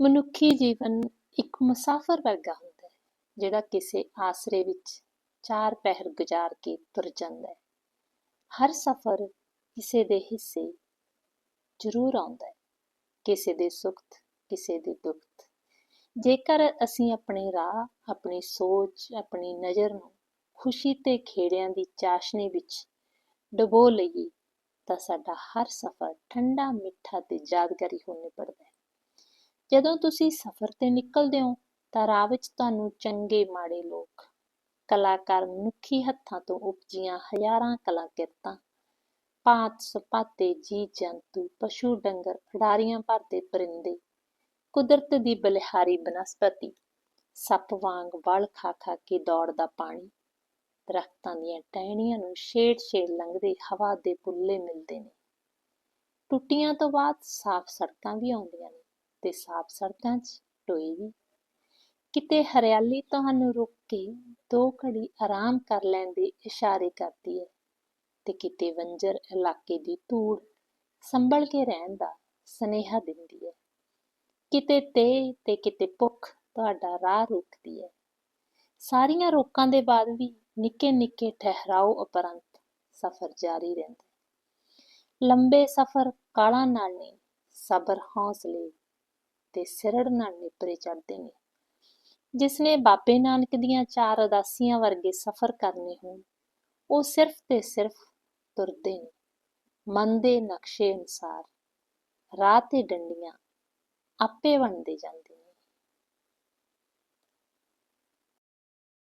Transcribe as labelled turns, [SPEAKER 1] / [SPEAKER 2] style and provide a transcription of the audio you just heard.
[SPEAKER 1] ਮਨੁੱਖੀ ਜੀਵਨ ਇੱਕ ਮੁਸਾਫਰ ਵਰਗਾ ਹੁੰਦਾ ਹੈ, ਜਿਹੜਾ ਕਿਸੇ ਆਸਰੇ ਵਿੱਚ ਚਾਰ ਪਹਿਰ ਗੁਜ਼ਾਰ ਕੇ ਤੁਰ ਜਾਂਦਾ ਹੈ। ਹਰ ਸਫ਼ਰ ਕਿਸੇ ਦੇ ਹਿੱਸੇ ਜ਼ਰੂਰ ਆਉਂਦਾ ਹੈ, ਕਿਸੇ ਦੇ ਸੁੱਖ, ਕਿਸੇ ਦੇ ਦੁੱਖ। ਜੇਕਰ ਅਸੀਂ ਆਪਣੇ ਰਾਹ, ਆਪਣੀ ਸੋਚ, ਆਪਣੀ ਨਜ਼ਰ ਨੂੰ ਖੁਸ਼ੀ ਤੇ ਖੇੜਿਆਂ ਦੀ ਚਾਸ਼ਨੀ ਵਿੱਚ ਡੁਬੋ ਲਈਏ, ਤਾਂ ਸਾਡਾ ਹਰ ਸਫ਼ਰ ਠੰਡਾ, ਮਿੱਠਾ ਤੇ ਯਾਦਗਾਰੀ ਹੋ ਨਿਬੜਦਾ ਹੈ। ਜਦੋਂ ਤੁਸੀਂ ਸਫ਼ਰ ਤੇ ਨਿਕਲਦੇ ਹੋ, ਤਾਂ ਰਾਹ ਵਿੱਚ ਤੁਹਾਨੂੰ ਚੰਗੇ ਮਾੜੇ ਲੋਕ, ਕਲਾਕਾਰ ਮਨੁੱਖੀ ਹੱਥਾਂ ਤੋਂ ਉਪਜੀਆਂ ਹਜ਼ਾਰਾਂ ਕਲਾਕਿਰਤਾਂ ਭਾਂਤ ਸਪਾਤੇ ਜੀ ਜੰਤੂ ਪਸ਼ੂ ਡੰਗਰ, ਖਿਡਾਰੀਆਂ ਭਰਦੇ ਪਰਿੰਦੇ, ਕੁਦਰਤ ਦੀ ਬਲਿਹਾਰੀ ਬਨਸਪਤੀ, ਸੱਪ ਵਾਂਗ ਵਲ ਖਾ ਖਾ ਕੇ ਦੌੜਦਾ ਪਾਣੀ, ਦਰਖਤਾਂ ਦੀਆਂ ਟਹਿਣੀਆਂ ਨੂੰ ਛੇੜ-ਛੇੜ ਲੰਘਦੇ ਹਵਾ ਦੇ ਬੁੱਲੇ ਮਿਲਦੇ ਨੇ। ਟੁੱਟੀਆਂ ਤੋਂ ਬਾਅਦ ਸਾਫ਼ ਸੜਕਾਂ ਵੀ ਆਉਂਦੀਆਂ ਨੇ। ਤੇ ਸਾਫ਼ ਸੜਕਾਂ 'ਚ ਟੋਏ ਵੀ। ਕਿਤੇ ਹਰਿਆਲੀ ਤੁਹਾਨੂੰ ਰੁਕ ਕੇ ਦੋ ਘੜੀ ਆਰਾਮ ਕਰ ਲੈਣ ਦੇ ਇਸ਼ਾਰੇ ਕਰਦੀ ਹੈ ਤੇ ਕਿਤੇ ਵੰਜਰ ਇਲਾਕੇ ਦੀ ਧੂੜ ਸੰਭਲ ਕੇ ਰਹਿਣ ਦਾ ਸਨੇਹਾ ਦਿੰਦੀ ਹੈ ਕਿਤੇ ਤੇ ਤੇ ਕਿਤੇ ਭੁੱਖ ਤੁਹਾਡਾ ਰਾਹ ਰੋਕਦੀ ਹੈ ਸਾਰੀਆਂ ਰੋਕਾਂ ਦੇ ਬਾਅਦ ਵੀ ਨਿੱਕੇ ਨਿੱਕੇ ਠਹਿਰਾਓ ਉਪਰੰਤ ਸਫ਼ਰ ਜਾਰੀ ਰਹਿੰਦਾ ਲੰਬੇ ਸਫ਼ਰ ਕਾਲਾਂ ਨਾਲ ਨਹੀਂ, ਸਬਰ ਹੌਸਲੇ ਤੇ ਸਿਰੜ ਨਾਲ ਨਿਪਰੇ ਚੜਦੇ ਨੇ। ਜਿਸਨੇ ਬਾਬੇ ਨਾਨਕ ਦੀਆਂ ਚਾਰ ਉਦਾਸੀਆਂ ਵਰਗੇ ਸਫ਼ਰ ਕਰਨੇ ਹੋਣ, ਉਹ ਸਿਰਫ ਤੇ ਸਿਰਫ ਤੁਰਦੇ ਨੇ। ਮਨ ਦੇ ਨਕਸ਼ੇ ਅਨੁਸਾਰ ਰਾਹ ਤੇ ਡੰਡੀਆਂ ਆਪੇ ਬਣਦੇ ਜਾਂਦੇ